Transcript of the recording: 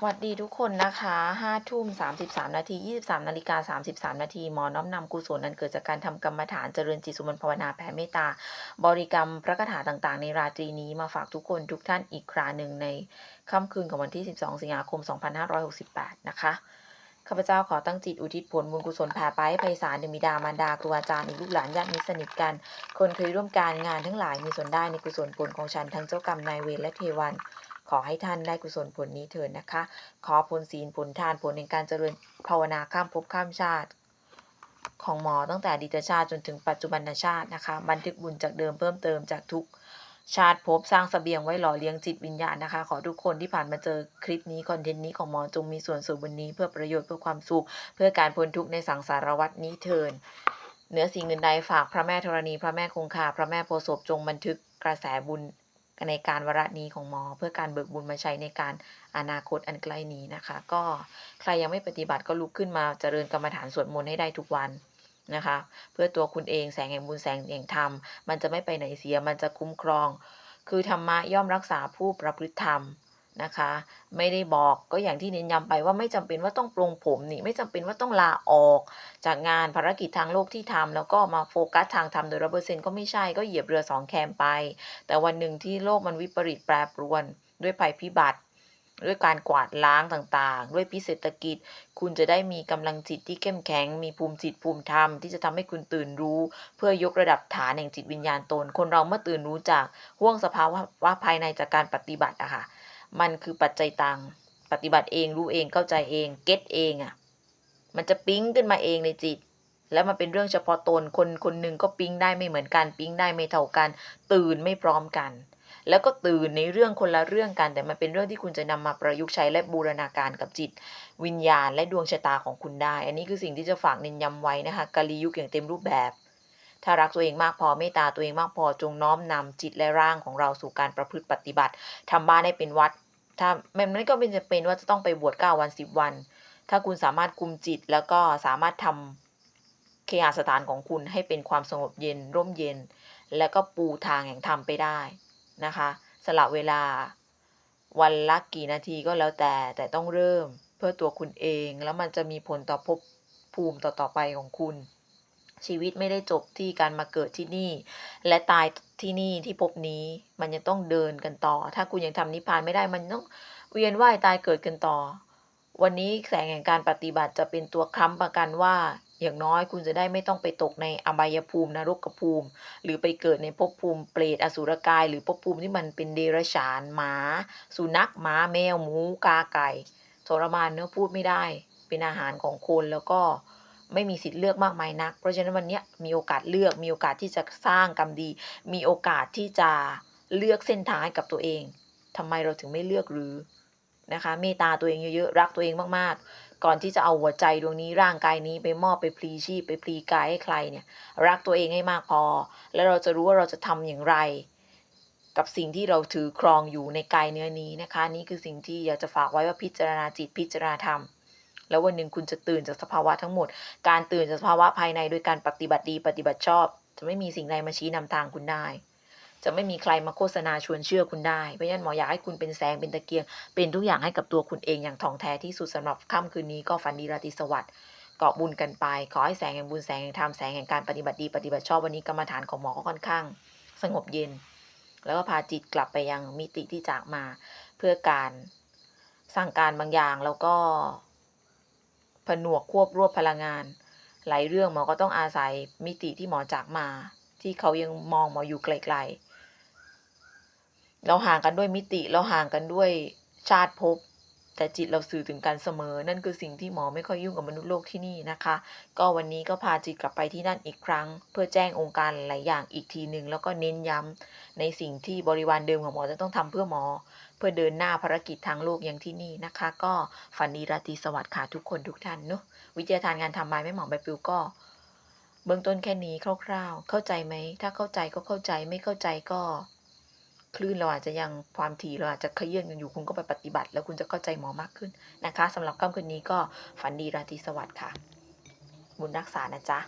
สวัสดีทุกคนนะคะ5ทุ่ม33นาที23นาฬิกา33นาทีหมอน้อมนำกุศลนั้นเกิดจากการทำกรรมฐานเจริญจิตสุมนภาวนาแผ่เมตตา บริกรรมพระคาถาต่างๆ ในราตรีนี้มาฝากทุกคนทุกท่านอีกคราหนึ่งในค่ำคืนของวันที่12สิงหาคม2568นะคะข้าพเจ้าขอตั้งจิตอุทิศผลบุญกุศลแผ่ไปให้ไพศาลเดมิดามารดาครูอาจารย์ลูกหลานญาติมิสนิทกัน คนเคยร่วมการงานทั้งหลายมีส่วนได้ในกุศลผลของฉันทั้งเจ้ากรรมนายเวรและเทวัน ขอให้ท่านได้กุศลผลนี้เถิดนะคะ ขอผลศีลผลทานผลในการเจริญภาวนาข้ามภพข้ามชาติ ของหมอตั้งแต่ดีตชาติจนถึงปัจจุบันชาตินะคะ บันทึกบุญจากเดิมเพิ่มเติมจากทุกชาติภพสร้างเสบียงไว้หล่อเลี้ยงจิตวิญญาณนะคะ ขอทุกคนที่ผ่านมาเจอคลิปนี้ คอนเทนต์นี้ของหมอจงมีส่วนส่วนบนนี้เพื่อประโยชน์เพื่อความสุข เพื่อการพ้นทุกข์ในสังสารวัฏนี้เถินเหนือสิ่งอื่นใดฝากพระแม่ธรณี พระแม่คงคา พระแม่โพธิ์ศพจงบันทึกกระแสบุญ ในการวาระนี้ของหมอ เพื่อการเบิกบุญมาใช้ในการอนาคตอันใกล้นี้นะคะ ก็ใครยังไม่ปฏิบัติก็ลุกขึ้นมาเจริญกรรมฐานสวดมนต์ให้ได้ทุกวันนะคะ เพื่อตัวคุณเองแสงแห่งบุญแสงแห่งธรรม มันจะไม่ไปไหนเสียมันจะคุ้มครอง คือธรรมะย่อมรักษาผู้ประพฤติธรรม นะคะ ไม่ได้บอกก็อย่างที่เน้นย้ำไปว่าไม่จำเป็นว่าต้องปรงผมนี่ไม่จำเป็นว่าต้องลาออก จากงานภารกิจทางโลกที่ทำแล้วก็มาโฟกัสทางธรรมโดยร้อยเปอร์เซ็นต์ก็ไม่ใช่ก็เหยียบเรือสองแคมไป แต่วันหนึ่งที่โลกมันวิปริตแปรปรวน ด้วยภัยพิบัติด้วยการกวาดล้างต่างๆ ด้วยพิเศรษฐกิจ คุณจะได้มีกำลังจิตที่เข้มแข็ง มีภูมิจิตภูมิธรรมที่จะทำให้คุณตื่นรู้ เพื่อยกระดับฐานแห่งจิตวิญญาณตน คนเราเมื่อตื่นรู้จากห่วงสภาวะภายในจากการปฏิบัติอะค่ะ มันคือปัจจัยตังปฏิบัติเองรู้เองเข้าใจเองเก็ตเองอะมันจะปิ๊งขึ้นมาเองในจิต แล้วมันเป็นเรื่องเฉพาะตนคนคนหนึ่งก็ปิ๊งได้ไม่เหมือนกันปิ๊งได้ไม่เท่ากัน ตื่นไม่พร้อมกัน แล้วก็ตื่นในเรื่องคนละเรื่องกัน แต่มันเป็นเรื่องที่คุณจะนำมาประยุกต์ใช้และบูรณาการกับจิต วิญญาณและดวงชะตาของคุณได้ อันนี้คือสิ่งที่จะฝากเน้นย้ำไว้นะคะกาลียุคอย่างเต็มรูปแบบ ถ้ารักตัวเองมากพอเมตตาตัวเองมากพอจงน้อมนำจิตและร่างของเราสู่การประพฤติปฏิบัติทำบ้านให้เป็นวัด ถ้ามันไม่ก็เป็นจะเป็นว่าจะต้องไปบวชเก้าวันสิบวัน ถ้าคุณสามารถคุมจิตแล้วก็สามารถทำเคหสถานของคุณให้เป็นความสงบเย็นร่มเย็น แล้วก็ปูทางแห่งธรรมไปได้นะคะ สละเวลาวันละกี่นาทีก็แล้วแต่แต่ต้องเริ่มเพื่อตัวคุณเองแล้วมันจะมีผลต่อภพภูมิต่อๆไปของคุณ ชีวิตไม่ได้จบที่การมาเกิดที่นี่ และตายที่นี่ที่ภพนี้ มันยังต้องเดินกันต่อ ถ้าคุณยังทำนิพพานไม่ได้มันต้องเวียนว่ายตายเกิดกันต่อ วันนี้แสงแห่งการปฏิบัติจะเป็นตัวค้ำประกันว่าอย่างน้อยคุณจะได้ไม่ต้องไปตกในอบายภูมินรกภูมิ หรือไปเกิดในภพภูมิเปรตอสุรกาย หรือภพภูมิที่มันเป็นเดรัจฉานหมา สุนัขหมาแมวหมูกาไก่ทรมานเนื้อพูดไม่ได้ เป็นอาหารของคนแล้วก็ ไม่มีสิทธิ์เลือกมากมายนัก เพราะฉะนั้นวันนี้มีโอกาสเลือกมีโอกาสที่จะสร้างกรรมดี มีโอกาสที่จะเลือกเส้นทางให้กับตัวเองทำไมเราถึงไม่เลือกหรือนะคะเมตตาตัวเองเยอะๆรักตัวเองมากๆ ก่อนที่จะเอาหัวใจดวงนี้ร่างกายนี้ไปมอบไปพลีชีพไปพลีกายให้ใครเนี่ยรักตัวเองให้มากพอ แล้วเราจะรู้ว่าเราจะทำอย่างไร กับสิ่งที่เราถือครองอยู่ในกายเนื้อนี้นะคะ นี่คือสิ่งที่อยากจะฝากไว้ว่าพิจารณาจิตพิจารณาธรรม แล้ววันหนึ่งคุณจะตื่นจากสภาวะทั้งหมด การตื่นจากสภาวะภายในโดยการปฏิบัติดีปฏิบัติชอบ จะไม่มีสิ่งใดมาชี้นำทางคุณได้ จะไม่มีใครมาโฆษณาชวนเชื่อคุณได้ เพราะฉะนั้นหมออยากให้คุณเป็นแสงเป็นตะเกียง เป็นทุกอย่างให้กับตัวคุณเองอย่างถ่องแท้ที่สุดสำหรับค่ำคืนนี้ก็ฝันดีราตรีสวัสดิ์เกาะบุญกันไป ขอให้แสงแห่งบุญแสงแห่งธรรมแสงแห่งการปฏิบัติดีปฏิบัติชอบวันนี้กรรมฐานของหมอก็ค่อนข้าง สงบเย็น แล้วก็พาจิตกลับไปยังมิติที่จากมา เพื่อการสร้างการบางอย่างแล้วก็ ผนวกควบรวบพลังงาน หลายเรื่องหมอก็ต้องอาศัยมิติที่หมอจากมา ที่เขายังมองหมออยู่ไกลๆเราห่างกันด้วยมิติเราห่างกันด้วยชาติภพ แต่จิตเราสื่อถึงกันเสมอ นั่นคือสิ่งที่หมอไม่ค่อยยุ่งกับมนุษย์โลกที่นี่นะคะ ก็วันนี้ก็พาจิตกลับไปที่นั่นอีกครั้ง เพื่อแจ้งองค์การหลายอย่างอีกทีหนึ่งแล้วก็เน้นย้ำในสิ่งที่บริวารเดิมของหมอจะต้องทำเพื่อหมอ เพื่อเดินหน้าภารกิจทางโลกอย่างที่นี่นะคะ ก็ฝันดีราตรีสวัสดิ์ค่ะทุกคนทุกท่านเนาะวิทยาทานงานทำบาไม่หมอใบปลิวก็เบื้องต้นแค่นี้คร่าวๆ เข้าใจไหม ถ้าเข้าใจก็เข้าใจ ไม่เข้าใจก็ คลื่นเราอาจจะยังความถี่เราอาจจะเคยื่นกันอยู่คุณก็ไปปฏิบัติ แล้วคุณจะเข้าใจหมอมากขึ้นนะคะสำหรับค่ำคืนนี้ก็ฝันดีราตรีสวัสดิ์ค่ะ บุญรักษานะจ๊ะ